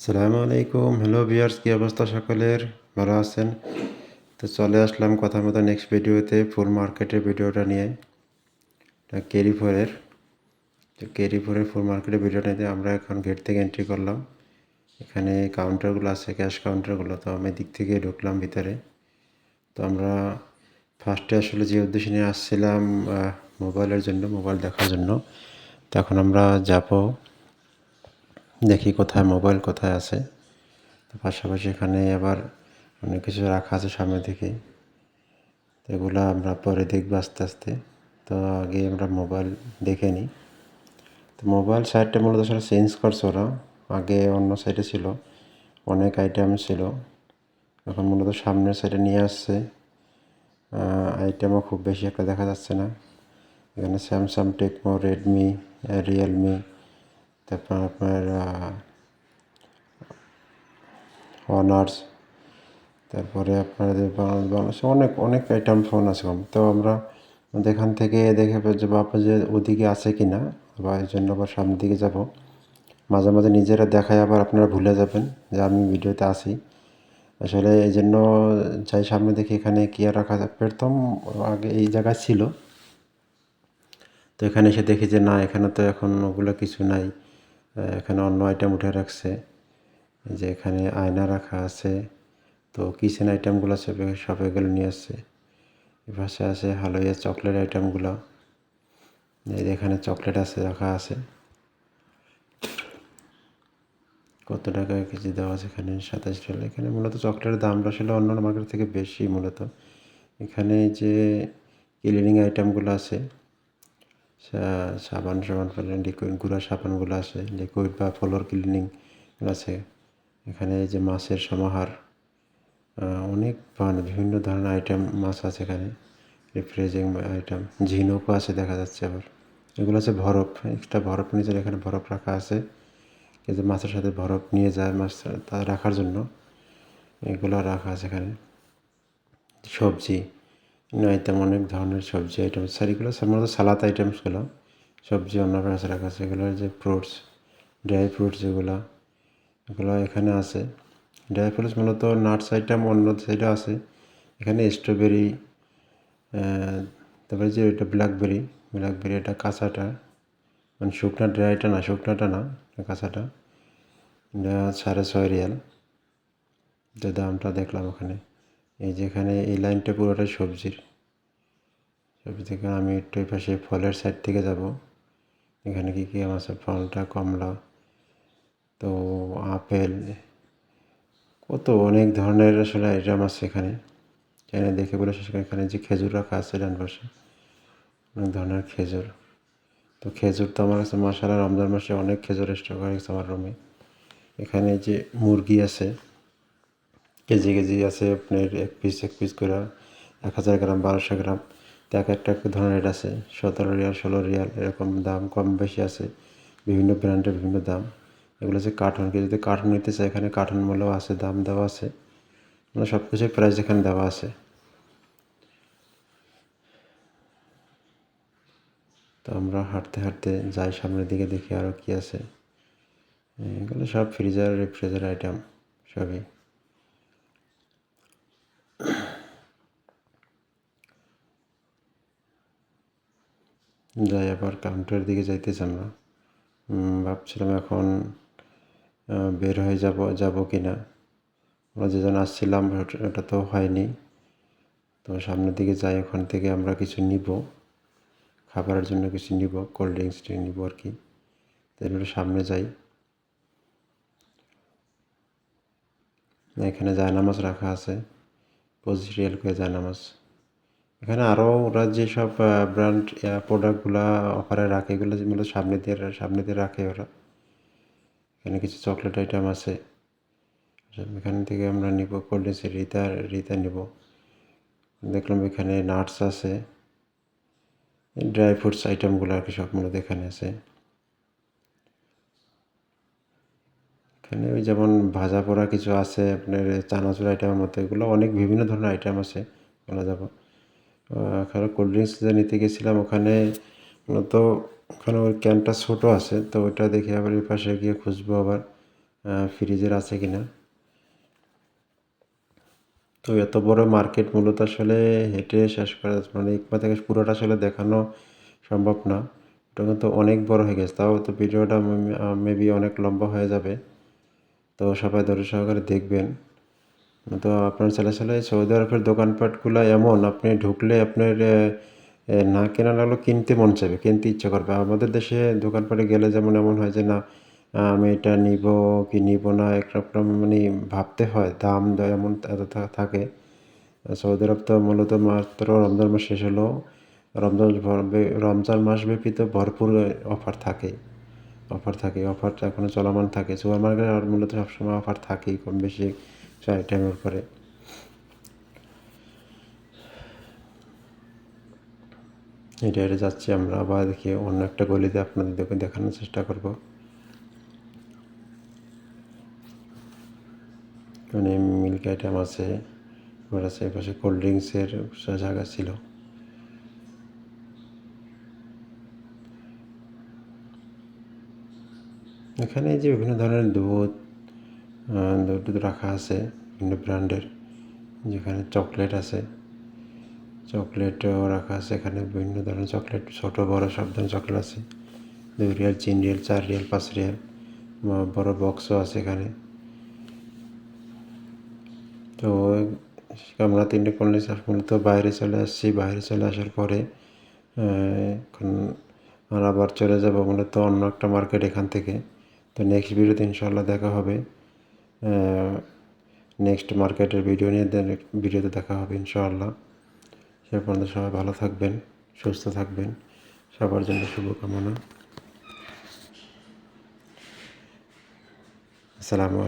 সালামু আলাইকুম। Hello viewers কী অবস্থা সকলের? ভালো আছেন? তো চলে আসলাম কথা মতো নেক্সট ভিডিওতে ফুল মার্কেটের ভিডিওটা নিয়ে। কেরি ফোরের তো কেরি ফোরের ফুল মার্কেটের ভিডিওটা নিয়ে আমরা এখন গেট থেকে এন্ট্রি করলাম। এখানে কাউন্টারগুলো আছে ক্যাশ কাউন্টারগুলো তো আমি দিক থেকে ঢুকলাম ভিতরে। তো আমরা ফার্স্টে আসলে যে উদ্দেশ্য নিয়ে আসছিলাম মোবাইলের জন্য মোবাইল দেখার জন্য। তো এখন আমরা যাব দেখি কোথায় মোবাইল, কোথায় আছে। পাশাপাশি এখানে আবার অনেক কিছু রাখা আছে সামনে দিকে। তো এগুলো আমরা পরে দেখব আস্তে আস্তে। তো আগে আমরা মোবাইল দেখে নিই। তো মোবাইল সাইডটা মূলত আসলে চেঞ্জ করছে ওরা। আগে অন্য সাইডে ছিল, অনেক আইটেম ছিল। এখন মূলত সামনের সাইডে নিয়ে আসছে। আইটেমও খুব বেশি একটা দেখা যাচ্ছে না। এখানে স্যামসাং টেকমো রেডমি রিয়েলমি তারপর আপনার অনার্স তারপরে আপনার বাংলা বাংলাদেশে অনেক অনেক আইটেম ফোন আছে কম তো আমরা এখান থেকে দেখে যে বাবা যে ওদিকে আছে কি না বা এই জন্য আবার সামনের দিকে যাব। মাঝে মাঝে নিজেরা দেখায় আবার আপনারা ভুলে যাবেন যে আমি ভিডিওতে আসি আসলে এই জন্য চাই সামনে দেখি এখানে কি আর রাখা প্রথম আগে এই জায়গায় ছিল। তো এখানে এসে দেখি যে না, এখানে তো এখন ওগুলো কিছু নাই। এখানে অন্য আইটেম উঠে রাখছে। যে এখানে আয়না রাখা আছে। তো কিচেন আইটেমগুলো সব সব এগুলো নিয়ে আসছে। এ পাশে আছে হালুয়া চকলেট আইটেমগুলো এই এখানে চকলেট আছে, রাখা আছে। কত টাকা কেজি দেওয়া আছে এখানে? সাতাশ টাকা। এখানে মূলত চকলেটের দামটা আসলে অন্যান্য মার্কেট থেকে বেশি মূলত। এখানে যে ক্লিনিং আইটেমগুলো আছে সাবান সাবান ফেলে লিকুইড গুঁড়া সাবানগুলো আছে লিকুইড বা ফ্লোর ক্লিনিং আছে। এখানে যে মাছের সমাহার অনেক ধরনের বিভিন্ন ধরনের আইটেম মাছ আছে এখানে রিফ্রেজিং আইটেম ঝিনুকও আছে দেখা যাচ্ছে আবার। এগুলো আছে বরফ এক্সট্রা বরফ নিচে এখানে বরফ রাখা আছে। কিন্তু মাছের সাথে বরফ নিয়ে যায় মাছ, তা রাখার জন্য এগুলো রাখা আছে এখানে। সবজি আইটেম অনেক ধরনের সবজি আইটেম স্যার এগুলো সাধারণত সালাদ আইটেমসগুলো সবজি অন্য কাছে রাখা আছে এগুলো যে ফ্রুটস ড্রাই ফ্রুটস যেগুলো এগুলো এখানে আছে ড্রাই ফ্রুটস মূলত নাটস আইটেম অন্য সাইডে আছে এখানে স্ট্রবেরি তারপরে যে এটা ব্ল্যাকবেরি ব্ল্যাকবেরি এটা কাঁচাটা মানে শুকনা ড্রাইটা না শুকনাটা না কাঁচাটা সাড়ে ছয় রিয়াল যে দামটা দেখলাম ওখানে এই যেখানে এই লাইনটা পুরোটাই সবজির। সবজি থেকে আমি একটু পাশে ফলের সাইড থেকে যাব। এখানে কী কী আছে? ফলটা, কমলা, তো আপেল, কত অনেক ধরনের আসলে আইটেম আছে এখানে। এখানে দেখে বলে শেষ করে এখানে যে খেজুর রাখা আছে ডান পাশে, অনেক ধরনের খেজুর। তো খেজুর তো আমার কাছে মশালা রমজান মাসে অনেক খেজুর স্টক হয়ে গেছে আমার রুমে এখানে যে মুরগি আছে কেজি কেজি আছে আপনার এক পিস এক পিস করে। এক হাজার গ্রাম, বারোশো গ্রাম। তো এক একটা ধরনের রেট আছে। সতেরো রিয়াল ষোলো রিয়াল এরকম দাম কম বেশি আছে। বিভিন্ন ব্র্যান্ডের বিভিন্ন দাম। এগুলো হচ্ছে কার্টুন কেউ যদি কার্টুন নিতে চায়, এখানে কার্টুন মূল্যও আছে, দাম দেওয়া আছে। মানে সব কিছুর প্রাইস এখানে দেওয়া আছে। তো আমরা হাঁটতে হাঁটতে যাই, সামনের দিকে দেখি আরও কী আছে। এগুলো সব ফ্রিজার রেফ্রিজার আইটেম সবই। যাই আবার কাউন্টারের দিকে যাইতেছি আমরা উম, ভাবছিলাম এখন বের হয়ে যাব যাব কি না আমরা যেজন আসছিলাম ওটা- তো হয়নি। তো সামনের দিকে যাই ওখান থেকে আমরা কিছু নিব। খাবারের জন্য কিছু নিব কোল্ড ড্রিঙ্কস নিব আর কি। তো এবার সামনে যাই। এখানে জায়নামাজ রাখা আছে। পঁচিশ রিয়াল করে জায়নামাজ। এখানে আরও ওরা যেসব ব্র্যান্ড প্রোডাক্টগুলো অফারে রাখে, এগুলো যেগুলো সামনে দিয়ে সামনে দিয়ে রাখে ওরা। এখানে কিছু চকলেট আইটেম আছে। এখান থেকে আমরা নিব কোল্ড ড্রিঙ্কস রিতা রিতা নিব। দেখলাম এখানে নাটস আছে। ড্রাই ফ্রুটস আইটেমগুলো আর কি সব মূলত এখানে আছে। এখানে ওই যেমন ভাজা পোড়া কিছু আছে, আপনার চানাচুর আইটেমের মতো, এগুলো অনেক বিভিন্ন ধরনের আইটেম আছে বলা যাব। এখানে কোল্ড ড্রিঙ্কস যে নিতে গেছিলাম ওখানে, মূলত ওখানে ওই ক্যানটা ছোটো আছে, তো ওইটা দেখে আবার এই পাশে গিয়ে খুঁজবো আবার ফ্রিজের আছে কি না তো এত বড় মার্কেট মূলত আসলে হেঁটে শেষ করা মানে একবার থেকে পুরোটা আসলে দেখানো সম্ভব না। ওটা কিন্তু অনেক বড় হয়ে গেছে, তাও তো ভিডিওটা মেবি অনেক লম্বা হয়ে যাবে। তো সবাই ধৈর্য সহকারে দেখবেন। তো আপনার ছেলে সৌদি আরবের দোকানপাটগুলো এমন, আপনি ঢুকলে আপনার না কেনা লাগলেও কিনতে মন চাইবে, কিনতে ইচ্ছা করবে। আমাদের দেশে দোকানপাটে গেলে যেমন এমন হয় যে, না, আমি এটা নিব কি নিব না? একটা মানে ভাবতে হয়, দাম দ- এমন এত থাকে। সৌদি আরব তো মূলত মাত্র রমজান মাস শেষ হলো। রমজান রমজান মাস ব্যাপী তো ভরপুর অফার থাকে। অফার থাকে অফারটা এখনও চলমান থাকে। সুপার মার্কেটে মূলত সবসময় অফার থাকেই, কম বেশি। আইটেমের পরে এটা এটা যাচ্ছি আমরা। আবার দেখি অন্য একটা গলিতে আপনাদেরকে দেখানোর চেষ্টা করব। মানে মিল্ক আইটেম আছে, এবার আছে এপাশে কোল্ড ড্রিঙ্কসের জায়গা ছিল। এখানে যে বিভিন্ন ধরনের দুধ রাখা আছে বিভিন্ন ব্র্যান্ডের, যেখানে চকলেট আছে। চকলেটও রাখা আছে এখানে, বিভিন্ন ধরনের চকলেট, ছোট, বড় সব ধরনের চকলেট আছে। দুই রিয়াল, তিন রিয়াল, চার রিয়াল, পাঁচ রিয়াল বড় বক্সও আছে এখানে। তো আমরা তিনটে কলেজ মূলত বাইরে চলে আসছি। বাইরে চলে আসার পরে এখন আমরা আবার চলে যাব মূলত অন্য একটা মার্কেট এখান থেকে। তো নেক্সট ভিডিওতে ইনশাল্লাহ দেখা হবে। নেক্সট মার্কেটের ভিডিও নিয়ে ভিডিওতে দেখা হবে ইনশাআল্লাহ। সে পর্যন্ত সবাই ভালো থাকবেন, সুস্থ থাকবেন। সবার জন্য শুভকামনা। আসসালামু আলাইকুম।